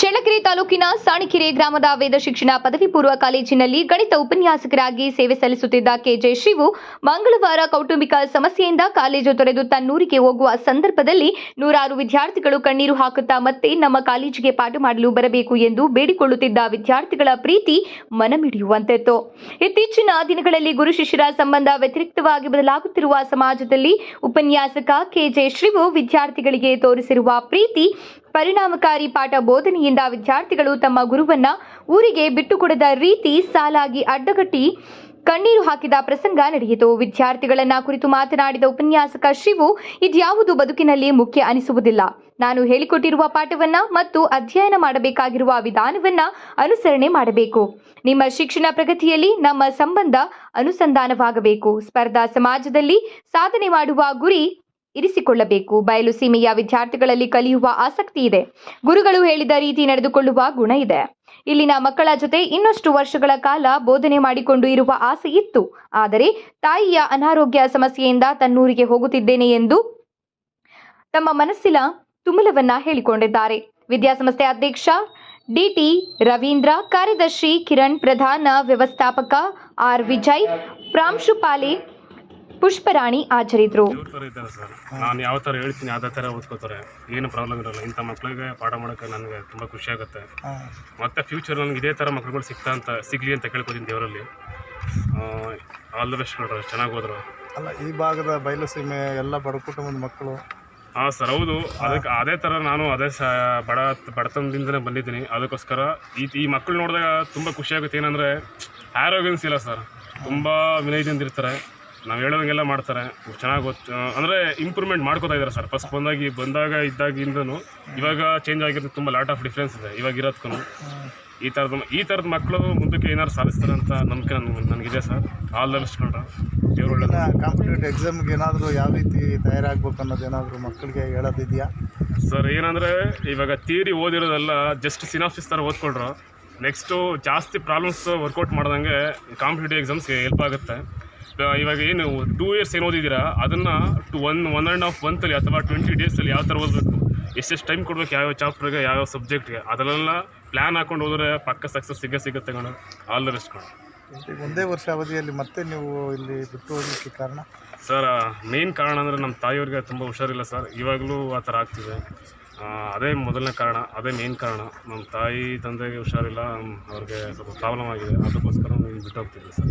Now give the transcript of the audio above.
ಚಳ್ಳಕೆರೆ ತಾಲೂಕಿನ ಸಾಣಿಕೆರೆ ಗ್ರಾಮದ ವೇದ ಶಿಕ್ಷಣ ಪದವಿ ಪೂರ್ವ ಕಾಲೇಜಿನಲ್ಲಿ ಗಣಿತ ಉಪನ್ಯಾಸಕರಾಗಿ ಸೇವೆ ಸಲ್ಲಿಸುತ್ತಿದ್ದ ಕೆಜೆ ಶಿವು ಮಂಗಳವಾರ ಕೌಟುಂಬಿಕ ಸಮಸ್ಯೆಯಿಂದ ಕಾಲೇಜು ತೊರೆದು ತನ್ನೂರಿಗೆ ಹೋಗುವ ಸಂದರ್ಭದಲ್ಲಿ ನೂರಾರು ವಿದ್ಯಾರ್ಥಿಗಳು ಕಣ್ಣೀರು ಹಾಕುತ್ತಾ ಮತ್ತೆ ನಮ್ಮ ಕಾಲೇಜಿಗೆ ಪಾಠ ಮಾಡಲು ಬರಬೇಕು ಎಂದು ಬೇಡಿಕೊಳ್ಳುತ್ತಿದ್ದ ವಿದ್ಯಾರ್ಥಿಗಳ ಪ್ರೀತಿ ಮನಮಿಡಿಯುವಂತಿತ್ತು. ಇತ್ತೀಚಿನ ದಿನಗಳಲ್ಲಿ ಗುರು ಶಿಷ್ಯರ ಸಂಬಂಧ ವ್ಯತಿರಿಕ್ತವಾಗಿ ಬದಲಾಗುತ್ತಿರುವ ಸಮಾಜದಲ್ಲಿ ಉಪನ್ಯಾಸಕ ಕೆಜೆ ಶಿವು ವಿದ್ಯಾರ್ಥಿಗಳಿಗೆ ತೋರಿಸಿರುವ ಪ್ರೀತಿ ಪರಿಣಾಮಕಾರಿ ಪಾಠ ಬೋಧನೆಯಿಂದ ವಿದ್ಯಾರ್ಥಿಗಳು ತಮ್ಮ ಗುರುವನ್ನ ಊರಿಗೆ ಬಿಟ್ಟುಕೊಡದ ರೀತಿ ಸಾಲಾಗಿ ಅಡ್ಡಗಟ್ಟಿ ಕಣ್ಣೀರು ಹಾಕಿದ ಪ್ರಸಂಗ ನಡೆಯಿತು. ವಿದ್ಯಾರ್ಥಿಗಳನ್ನ ಕುರಿತು ಮಾತನಾಡಿದ ಉಪನ್ಯಾಸಕ ಶಿವು, ಇದ್ಯಾವುದು ಬದುಕಿನಲ್ಲಿ ಮುಖ್ಯ ಅನಿಸುವುದಿಲ್ಲ. ನಾನು ಹೇಳಿಕೊಟ್ಟಿರುವ ಪಾಠವನ್ನ ಮತ್ತು ಅಧ್ಯಯನ ಮಾಡಬೇಕಾಗಿರುವ ವಿಧಾನವನ್ನ ಅನುಸರಣೆ ಮಾಡಬೇಕು. ನಿಮ್ಮ ಶಿಕ್ಷಣ ಪ್ರಗತಿಯಲ್ಲಿ ನಮ್ಮ ಸಂಬಂಧ ಅನುಸಂಧಾನವಾಗಬೇಕು. ಸ್ಪರ್ಧಾ ಸಮಾಜದಲ್ಲಿ ಸಾಧನೆ ಮಾಡುವ ಗುರಿ ಇರಿಸಿಕೊಳ್ಳಬೇಕು. ಬಯಲು ಸೀಮೆಯ ವಿದ್ಯಾರ್ಥಿಗಳಲ್ಲಿ ಕಲಿಯುವ ಆಸಕ್ತಿ ಇದೆ. ಗುರುಗಳು ಹೇಳಿದ ರೀತಿ ನಡೆದುಕೊಳ್ಳುವ ಗುಣ ಇದೆ. ಇಲ್ಲಿನ ಮಕ್ಕಳ ಜೊತೆ ಇನ್ನಷ್ಟು ವರ್ಷಗಳ ಕಾಲ ಬೋಧನೆ ಮಾಡಿಕೊಂಡು ಇರುವ ಆಸೆ ಇತ್ತು. ಆದರೆ ತಾಯಿಯ ಅನಾರೋಗ್ಯ ಸಮಸ್ಯೆಯಿಂದ ತನ್ನೂರಿಗೆ ಹೋಗುತ್ತಿದ್ದೇನೆ ಎಂದು ತಮ್ಮ ಮನಸ್ಸಿನ ತುಮಲವನ್ನ ಹೇಳಿಕೊಂಡಿದ್ದಾರೆ. ವಿದ್ಯಾಸಂಸ್ಥೆ ಅಧ್ಯಕ್ಷ ಡಿಟಿ ರವೀಂದ್ರ, ಕಾರ್ಯದರ್ಶಿ ಕಿರಣ್ ಪ್ರಧಾನ, ವ್ಯವಸ್ಥಾಪಕ ಆರ್. ವಿಜಯ್, ಪ್ರಾಂಶುಪಾಲೆ ಪುಷ್ಪರಾಣಿ ಆಚರಿದ್ರು. ಇವ್ರ ಥರ ಇದ್ದಾರೆ ಸರ್ ನಾನು ಯಾವ ಥರ ಹೇಳ್ತೀನಿ ಅದೇ ಥರ ಓದ್ಕೋತಾರೆ. ಏನು ಪ್ರಾಬ್ಲಮ್ ಇರಲ್ಲ. ಇಂಥ ಮಕ್ಕಳಿಗೆ ಪಾಠ ಮಾಡೋಕ್ಕೆ ನನಗೆ ತುಂಬ ಖುಷಿ ಆಗುತ್ತೆ. ಮತ್ತು ಫ್ಯೂಚರ್ ನನಗೆ ಇದೇ ಥರ ಮಕ್ಕಳುಗಳು ಸಿಗ್ತಾ ಅಂತ ಸಿಗಲಿ ಅಂತ ಕೇಳ್ಕೊತೀನಿ ದೇವರಲ್ಲಿ. ಆಲ್ ದ ಬೆಸ್ಟ್ ನೋಡ್ರಿ ಚೆನ್ನಾಗಿ ಹೋದ್ರು ಅಲ್ಲ ಈ ಭಾಗದ ಬಯಲು ಸೀಮೆ ಎಲ್ಲ ಬಡ ಕುಟುಂಬದ ಮಕ್ಕಳು? ಹಾಂ ಸರ್ ಹೌದು. ಅದಕ್ಕೆ ಅದೇ ಥರ ನಾನು ಅದೇ ಸ ಬಡ ಬಡತನದಿಂದನೇ ಬಂದಿದ್ದೀನಿ. ಅದಕ್ಕೋಸ್ಕರ ಈ ಈ ಮಕ್ಕಳು ನೋಡಿದಾಗ ತುಂಬ ಖುಷಿಯಾಗುತ್ತೆ ಏನಂದರೆ ಆರೋಗ್ಯನ್ಸ್ ಇಲ್ಲ ಸರ್. ತುಂಬ ವಿನಯದಿಂದ ಇರ್ತಾರೆ. ನಾವು ಹೇಳೋದಂಗೆಲ್ಲ ಮಾಡ್ತಾರೆ. ಚೆನ್ನಾಗಿ ಗೊತ್ತು ಅಂದರೆ ಇಂಪ್ರೂವ್ಮೆಂಟ್ ಮಾಡ್ಕೋತಾ ಇದ್ದಾರೆ ಸರ್ ಫಸ್ಟ್ ಬಂದಾಗಿ ಬಂದಾಗ ಇದ್ದಾಗಿಂದನು ಇವಾಗ ಚೇಂಜ್ ಆಗಿರೋದು ತುಂಬ ಲಾಟ್ ಆಫ್ ಡಿಫ್ರೆನ್ಸ್ ಇದೆ. ಇವಾಗ ಇರೋದಕ್ಕೂ ಈ ಥರದ ಈ ಥರದ ಮಕ್ಕಳು ಮುಂದಕ್ಕೆ ಏನಾದ್ರು ಸಾಧಿಸ್ತಾರೆ ಅಂತ ನಂಬಿಕೆ ನನಗೆ ನನಗಿದೆ ಸರ್ ಆಲ್ ದ ಬೆಸ್ಟ್ ಕೊಡ್ರ ದೇವ್ರು ಕಾಂಪಿಟೇಟಿವ್ ಎಕ್ಸಾಮ್ಗೆ ಏನಾದರೂ ಯಾವ ರೀತಿ ತಯಾರಾಗಬೇಕು ಅನ್ನೋದು ಏನಾದರೂ ಮಕ್ಕಳಿಗೆ ಹೇಳೋದಿದೆಯಾ? ಸರ್ ಏನಂದರೆ ಇವಾಗ ಥಿಯರಿ ಓದಿರೋದೆಲ್ಲ ಜಸ್ಟ್ ಸಿನಾಫಿಸ್ ಥರ ಓದ್ಕೊಳ್ರು. ನೆಕ್ಸ್ಟು ಜಾಸ್ತಿ ಪ್ರಾಬ್ಲಮ್ಸ್ ವರ್ಕೌಟ್ ಮಾಡ್ದಂಗೆ ಕಾಂಪಿಟೇಟಿವ್ ಎಕ್ಸಾಮ್ಸ್ಗೆ ಹೆಲ್ಪ್ ಆಗುತ್ತೆ. ಇವಾಗ- ಏನು ಟೂ ಇಯರ್ಸ್ ಏನು ಓದಿದ್ದೀರಾ? ಅದನ್ನು to one one and half ಮಂತಲ್ಲಿ ಅಥವಾ ಟ್ವೆಂಟಿ ಡೇಸಲ್ಲಿ ಯಾವ ಥರ ಓದಬೇಕು? ಎಷ್ಟೆಷ್ಟು ಟೈಮ್ ಕೊಡಬೇಕು ಯಾವ್ಯಾವ ಚಾಪ್ಟರ್ಗೆ ಯಾವ್ಯಾವ ಸಬ್ಜೆಕ್ಟ್ಗೆ ಅದನ್ನೆಲ್ಲ ಪ್ಲ್ಯಾನ್ ಹಾಕೊಂಡು ಹೋದರೆ ಪಕ್ಕ ಸಕ್ಸಸ್ ಸಿಗೇ ಸಿಗುತ್ತೆ ಕಣ. ಆಲ್ ದ ಬೆಸ್ಟ್ ಕಣ. ಒಂದೇ ವರ್ಷ ಅವಧಿಯಲ್ಲಿ ಮತ್ತೆ ನೀವು ಇಲ್ಲಿ ಬಿಟ್ಟು ಹೋಗಲಿಕ್ಕೆ ಕಾರಣ? ಸರ್ ಮೇನ್ ಕಾರಣ ಅಂದರೆ ನಮ್ಮ ತಾಯಿಯವ್ರಿಗೆ ತುಂಬ ಹುಷಾರಿಲ್ಲ ಸರ್ ಇವಾಗಲೂ ಆ ಥರ ಆಗ್ತಿದೆ. ಅದೇ ಮೊದಲನೇ ಕಾರಣ ಅದೇ ಮೇನ್ ಕಾರಣ. ನಮ್ಮ ತಾಯಿ ತಂದೆಗೆ ಹುಷಾರಿಲ್ಲ ಅವ್ರಿಗೆ ಸ್ವಲ್ಪ ಪ್ರಾಬ್ಲಮ್ ಆಗಿದೆ. ಅದಕ್ಕೋಸ್ಕರ ನೀವು ಬಿಟ್ಟು ಹೋಗ್ತಿದ್ದೆ sir